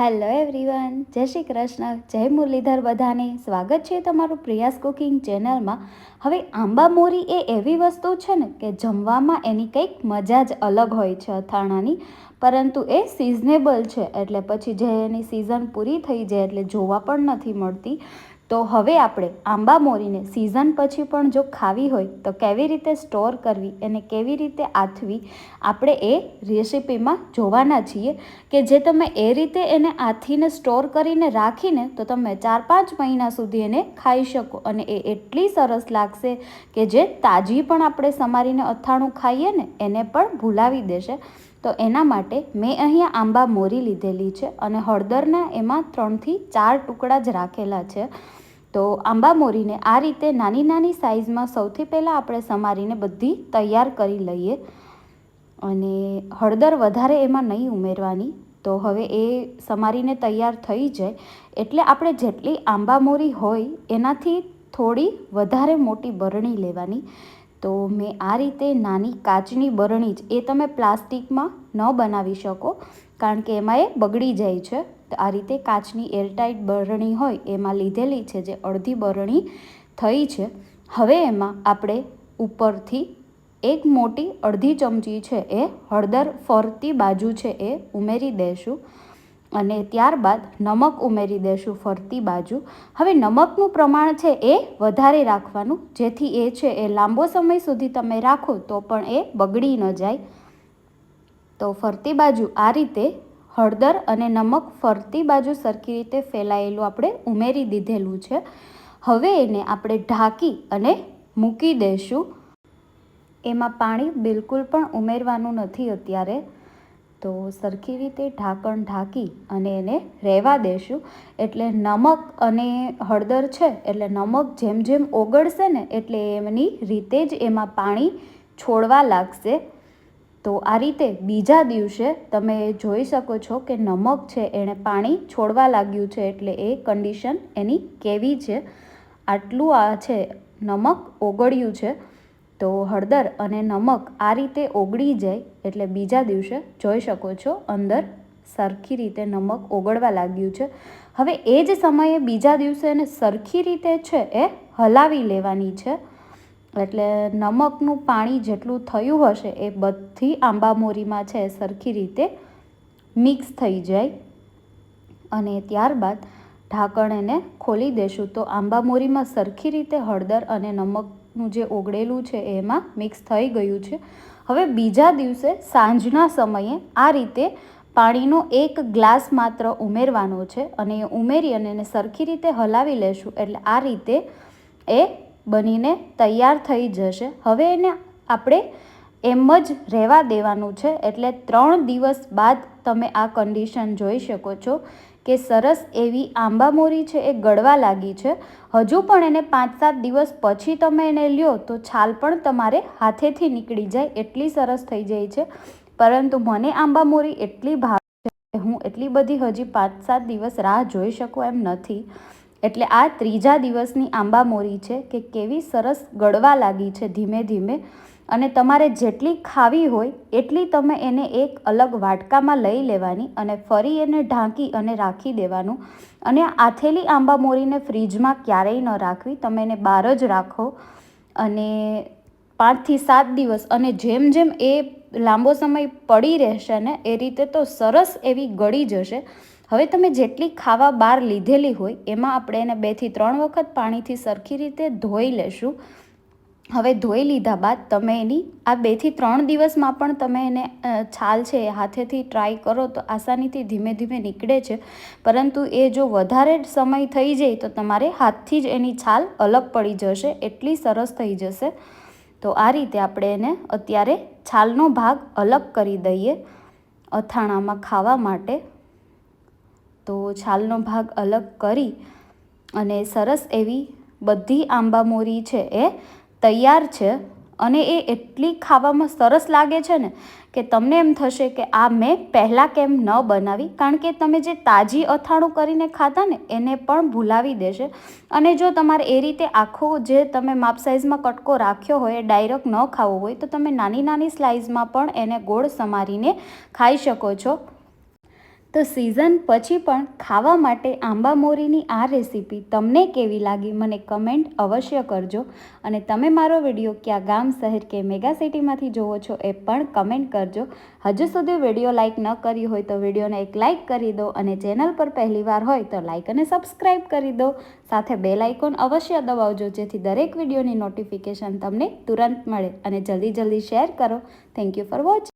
Hello everyone, જય શ્રી કૃષ્ણ, જય મુરલીધર બધાને. સ્વાગત છે તમારું પ્રિયાસ કુકિંગ ચેનલમાં. હવે આંબા મોરી એ એવી વસ્તુ છે ને કે જમવામાં એની કંઈક મજા જ અલગ હોય છે અથાણાની. પરંતુ એ સિઝનેબલ છે, એટલે પછી જે એની સિઝન પૂરી થઈ જાય એટલે જોવા પણ નથી મળતી. તો હવે આપણે આંબા મોરીને સિઝન પછી પણ જો ખાવી હોય તો કેવી રીતે સ્ટોર કરવી એને કેવી રીતે આથવી, આપણે એ રેસીપીમાં જોવાના છીએ કે જે તમે એ રીતે એને આથીને સ્ટોર કરીને રાખીને તો તમે ચાર પાંચ મહિના સુધી એને ખાઈ શકો અને એ એટલી સરસ લાગશે કે જે તાજી પણ આપણે સમારીને અથાણું ખાઈએ ને, એને પણ ભૂલાવી દેશે. તો એના માટે મેં અહીંયા આંબા મોરી લીધેલી છે અને હળદરના એમાં ત્રણથી ચાર ટુકડા જ રાખેલા છે. તો આંબા મોરીને આ રીતે નાની નાની સાઇઝમાં સૌથી પહેલાં આપણે સમારીને બધી તૈયાર કરી લઈએ. અને હળદર વધારે એમાં નહીં ઉમેરવાની. તો હવે એ સમારીને તૈયાર થઈ જાય. એટલે આપણે જેટલી આંબા મોરી હોય એનાથી થોડી વધારે મોટી બરણી લેવાની. તો મેં આ રીતે નાની કાચની બરણી જ એ તમે પ્લાસ્ટિકમાં ન બનાવી શકો, કારણ કે એમાં એ બગડી જાય છે. તો આ રીતે કાચની એરટાઈટ બરણી હોય, એમાં લીધેલી છે જે અડધી બરણી થઈ છે. હવે એમાં આપણે ઉપરથી એક મોટી અડધી ચમચી છે એ હળદર ફરતી બાજુ છે એ ઉમેરી દઈશું અને ત્યારબાદ નમક ઉમેરી દઈશું ફરતી બાજુ. હવે નમકનું પ્રમાણ છે એ વધારે રાખવાનું. જેથી એ છે એ લાંબો સમય સુધી તમે રાખો તો પણ એ બગડી ન જાય. તો ફરતી બાજુ આ રીતે હળદર અને નમક ફરતી બાજુ સરખી રીતે ફેલાયેલું આપણે ઉમેરી દીધેલું છે. હવે એને આપણે ઢાંકી અને મૂકી દઈશું એમાં પાણી બિલકુલ પણ ઉમેરવાનું નથી અત્યારે. તો સરખી રીતે ઢાંકણ ઢાંકી અને એને રહેવા દેશું. એટલે નમક અને હળદર છે, એટલે નમક જેમ જેમ ઓગળશે ને એટલે એમની રીતે જ એમાં પાણી છોડવા લાગશે. તો આ રીતે બીજા દિવસે તમે જોઈ શકો છો કે નમક છે એણે પાણી છોડવા લાગ્યું છે એટલે એ કન્ડિશન એની કેવી છે. આટલું આ છે, નમક ઓગળ્યું છે. તો હળદર અને નમક આ રીતે ઓગળી જાય એટલે બીજા દિવસે જોઈ શકો છો અંદર સરખી રીતે નમક ઓગળવા લાગ્યું છે. હવે એ જ સમયે બીજા દિવસે એને સરખી રીતે છે એ હલાવી લેવાની છે. એટલે નમકનું પાણી જેટલું થયું હશે એ બધી આંબામોરીમાં છે સરખી રીતે મિક્સ થઈ જાય. અને ત્યારબાદ ઢાંકણ એને ખોલી દેશું. તો આંબામોરીમાં સરખી રીતે હળદર અને નમકનું જે ઓગળેલું છે એમાં મિક્સ થઈ ગયું છે. હવે બીજા દિવસે સાંજના સમયે આ રીતે પાણીનો એક ગ્લાસ માત્ર ઉમેરવાનો છે અને એ ઉમેરી અને એને સરખી રીતે હલાવી લેશું એટલે આ રીતે એ બનીને તૈયાર થઈ જશે. હવે એને આપણે એમ જ રહેવા દેવાનું છે એટલે ત્રણ દિવસ બાદ તમે આ કન્ડિશન જોઈ શકો છો કે સરસ એવી આંબામોરી છે એ ગળવા લાગી છે. હજુ પણ એને પાંચ સાત દિવસ પછી તમે એને લ્યો તો છાલ પણ તમારે હાથેથી નીકળી જાય એટલી સરસ થઈ જાય છે. પરંતુ મને આંબામોરી એટલી ભાવે છે હું એટલી બધી હજી પાંચ સાત દિવસ રાહ જોઈ શકું એમ નથી. એટલે આ ત્રીજા દિવસની આંબા મોરી છે કે કેવી સરસ ગળવા લાગી છે ધીમે ધીમે. અને તમારે જેટલી ખાવી હોય, એટલી તમે એને એક અલગ વાટકામાં લઈ લેવાની અને ફરી એને ઢાંકી અને રાખી દેવાનું. અને આથેલી આંબા મોરીને ફ્રીજમાં ક્યારેય ન રાખવી. તમે એને બહાર જ રાખો. અને પાંચથી સાત દિવસ અને જેમ જેમ એ લાંબો સમય પડી રહેશે ને, એ રીતે તો સરસ એવી ગળી જશે. હવે તમે જેટલી ખાવા બહાર લીધેલી હોય, એમાં આપણે એને બેથી ત્રણ વખત પાણીથી સરખી રીતે ધોઈ લેશું. હવે ધોઈ લીધા બાદ તમે એની, આ બેથી ત્રણ દિવસમાં પણ તમે એને છાલ છે હાથેથી ટ્રાય કરો તો આસાનીથી ધીમે ધીમે નીકળે છે. પરંતુ એ જો વધારે સમય થઈ જાય તો તમારે હાથથી જ એની છાલ અલગ પડી જશે, એટલી સરસ થઈ જશે. તો આ રીતે આપણે એને અત્યારે છાલનો ભાગ અલગ કરી દઈએ અથાણામાં ખાવા માટે. તો છાલનો ભાગ અલગ કરી અને સરસ એવી બધી આંબા મોરી છે એ તૈયાર છે અને એ એટલી ખાવામાં સરસ લાગે છે ને કે તમને એમ થશે કે આ મેં પહેલાં કેમ ન બનાવી? કારણ કે તમે જે તાજી અથાણું કરીને ખાતા ને એને પણ ભૂલાવી દેશે. અને જો તમારે એ રીતે આખો જે તમે માપ સાઇઝમાં કટકો રાખ્યો હોય ડાયરેક્ટ ન ખાવો હોય, તો તમે નાની નાની સ્લાઇઝમાં પણ એને ગોળ સમારીને ખાઈ શકો છો. તો સિઝન પછી પણ ખાવા માટે આંબા મોરીની આ રેસીપી તમને કેવી લાગી મને કમેન્ટ અવશ્ય કરજો. અને તમે મારો વીડિયો ક્યાં ગામ, શહેર કે મેગા સિટીમાંથી જોવો છો એ પણ કમેન્ટ કરજો. હજુ સુધી વીડિયો લાઇક ન કરી હોય તો વિડીયોને એક લાઇક કરી દો અને ચેનલ પર પહેલીવાર હોય તો લાઇક અને સબસ્ક્રાઈબ કરી દો. સાથે બેલ આઇકોન અવશ્ય દબાવજો, જેથી દરેક વિડીયોની નોટિફિકેશન તમને તુરંત મળે. અને જલ્દી જલ્દી શેર કરો. Thank you for watching